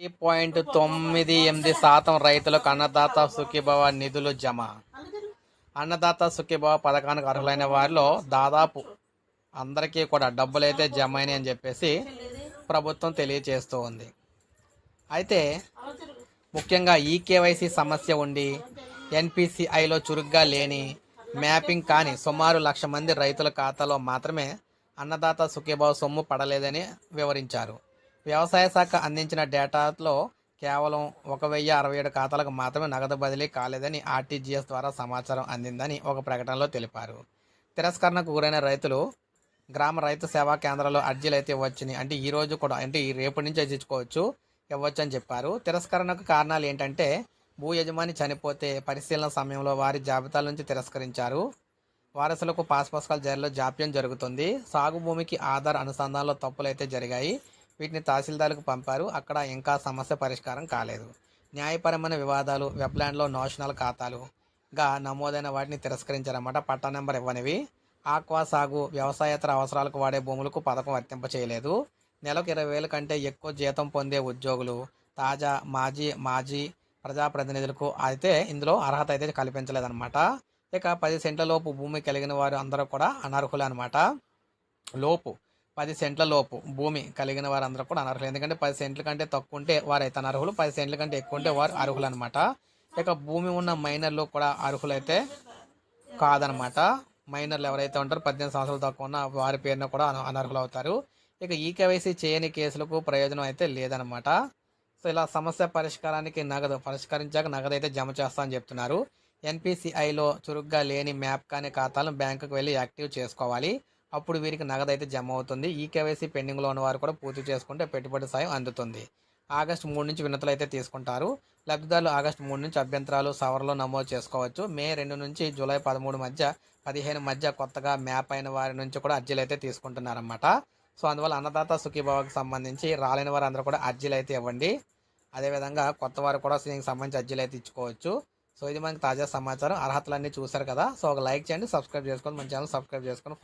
ఈ పాయింట్ తొమ్మిది ఎనిమిది శాతం రైతులకు అన్నదాత సుఖీభవ నిధులు జమ. అన్నదాత సుఖీభవ పథకానికి అర్హులైన వారిలో దాదాపు అందరికీ కూడా డబ్బులు అయితే జమ అయినాయి అని చెప్పేసి ప్రభుత్వం తెలియజేస్తూ ఉంది అయితే ముఖ్యంగా ఈ కేవైసీ సమస్య ఉండి ఎన్పిసిఐలో చురుగ్గా లేని మ్యాపింగ్ కాని సుమారు లక్ష మంది రైతుల ఖాతాలో మాత్రమే అన్నదాత సుఖీభావ సొమ్ము పడలేదని వివరించారు. వ్యవసాయ శాఖ అందించిన డేటాలో కేవలం ఒక వెయ్యి అరవై ఏడు ఖాతాలకు మాత్రమే నగదు బదిలీ కాలేదని ఆర్టీజీఎస్ ద్వారా సమాచారం అందిందని ఒక ప్రకటనలో తెలిపారు. తిరస్కరణకు గురైన రైతులు గ్రామ రైతు సేవా కేంద్రాల్లో అర్జీలు అయితే ఇవ్వచ్చని అంటే ఈ రోజు కూడా అంటే ఈ రేపటి నుంచి తెచ్చుకోవచ్చు ఇవ్వచ్చు అని చెప్పారు. తిరస్కరణకు కారణాలు ఏంటంటే భూ యజమాని చనిపోతే పరిశీలన సమయంలో వారి జాబితాల నుంచి తిరస్కరించారు. వారసులకు పాస్ పుస్తకాల జారీలో జాప్యం జరుగుతుంది. సాగు భూమికి ఆధార్ అనుసంధానంలో తప్పులు అయితే జరిగాయి. వీటిని తహసీల్దార్కు పంపారు. అక్కడ ఇంకా సమస్య పరిష్కారం కాలేదు. న్యాయపరమైన వివాదాలు వెబ్లాండ్లో నోషనల్ ఖాతాలుగా నమోదైన వాటిని తిరస్కరించారన్నమాట. పట్టా నెంబర్ ఇవ్వనివి. ఆక్వా సాగు వ్యవసాయేతర అవసరాలకు వాడే భూములకు పథకం వర్తింప చేయలేదు. నెలకు ఇరవై వేల కంటే ఎక్కువ జీతం పొందే ఉద్యోగులు తాజా మాజీ మాజీ ప్రజాప్రతినిధులకు అయితే ఇందులో అర్హత అయితే కల్పించలేదన్నమాట. ఇక పది సెంట్ల లోపు భూమి కలిగిన వారు అందరూ కూడా అనర్హులు అనమాట లోపు పది సెంట్ల లోపు భూమి కలిగిన వారందరూ కూడా అనర్హులు. ఎందుకంటే పది సెంట్ల కంటే తక్కువ ఉంటే వారైతే అనర్హులు పది సెంట్ల కంటే ఎక్కువ ఉంటే వారు అర్హులు అనమాట ఇక భూమి ఉన్న మైనర్లు కూడా అర్హులైతే కాదనమాట మైనర్లు ఎవరైతే ఉంటారో పద్దెనిమిది సంవత్సరాలు తక్కువ ఉన్న వారి పేరున కూడా అనర్హులు అవుతారు. ఇక ఈ కేవైసీ చేయని కేసులకు ప్రయోజనం అయితే లేదనమాట సో ఇలా సమస్య పరిష్కారానికి నగదు పరిష్కరించాక నగదు అయితే జమ చేస్తా అని చెప్తున్నారు. ఎన్పిసిఐలో చురుగ్గా లేని మ్యాప్ కానీ ఖాతాలను బ్యాంకుకు వెళ్ళి యాక్టివ్ చేసుకోవాలి. అప్పుడు వీరికి నగదు అయితే జమ అవుతుంది ఈ కేవైసీ పెండింగ్లో ఉన్న వారు కూడా పూర్తి చేసుకుంటే పెట్టుబడి సాయం అందుతుంది. ఆగస్టు మూడు నుంచి వినతులు అయితే తీసుకుంటారు. లబ్ధిదారులు ఆగస్టు మూడు నుంచి అభ్యంతరాలు సవరలో నమోదు చేసుకోవచ్చు. మే రెండు నుంచి జూలై పదమూడు మధ్య పదిహేను మధ్య కొత్తగా మ్యాప్ అయిన వారి నుంచి కూడా అర్జీలు అయితే తీసుకుంటున్నారన్నమాట. సో అందువల్ల అన్నదాత సుఖీభావకు సంబంధించి రాలేని వారు అందరూ కూడా అర్జీలు అయితే ఇవ్వండి. అదేవిధంగా కొత్త వారు కూడా దీనికి సంబంధించి అర్జీలు అయితే ఇచ్చుకోవచ్చు. సో ఇది మనకి తాజా సమాచారం. అర్హతలన్నీ చూశారు కదా. సో ఒక లైక్ చేయండి సబ్స్క్రైబ్ చేసుకోండి మన ఛానల్ సబ్స్క్రైబ్ చేసుకొని